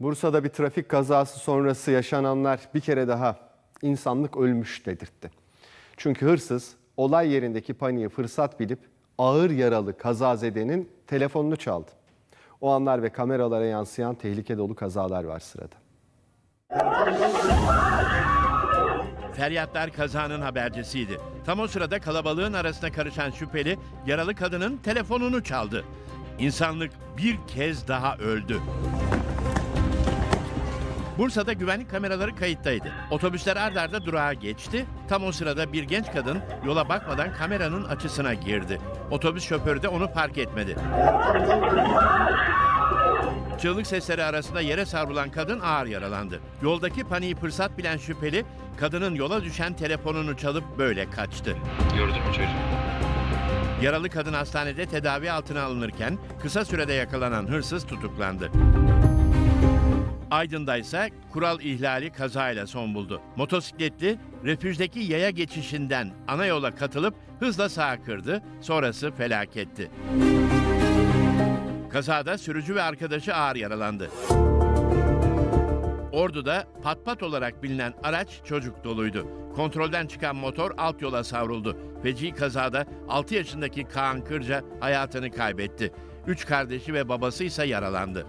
Bursa'da bir trafik kazası sonrası yaşananlar bir kere daha insanlık ölmüş dedirtti. Çünkü hırsız olay yerindeki paniği fırsat bilip ağır yaralı kazazedenin telefonunu çaldı. O anlar ve kameralara yansıyan tehlike dolu kazalar var sırada. Feryatlar kazanın habercisiydi. Tam o sırada kalabalığın arasına karışan şüpheli yaralı kadının telefonunu çaldı. İnsanlık bir kez daha öldü. Bursa'da güvenlik kameraları kayıttaydı. Otobüsler ard arda durağa geçti. Tam o sırada bir genç kadın yola bakmadan kameranın açısına girdi. Otobüs şoförü de onu fark etmedi. Çığlık sesleri arasında yere savrulan kadın ağır yaralandı. Yoldaki paniği fırsat bilen şüpheli kadının yola düşen telefonunu çalıp böyle kaçtı. Gördün mü çocuğu? Yaralı kadın hastanede tedavi altına alınırken kısa sürede yakalanan hırsız tutuklandı. Aydın'da ise kural ihlali kazayla son buldu. Motosikletli refüjdeki yaya geçişinden ana yola katılıp hızla sağa kırdı, sonrası felaketti. Kazada sürücü ve arkadaşı ağır yaralandı. Ordu'da patpat olarak bilinen araç çocuk doluydu. Kontrolden çıkan motor alt yola savruldu. Feci kazada 6 yaşındaki Kaan Kırca hayatını kaybetti. Üç kardeşi ve babası ise yaralandı.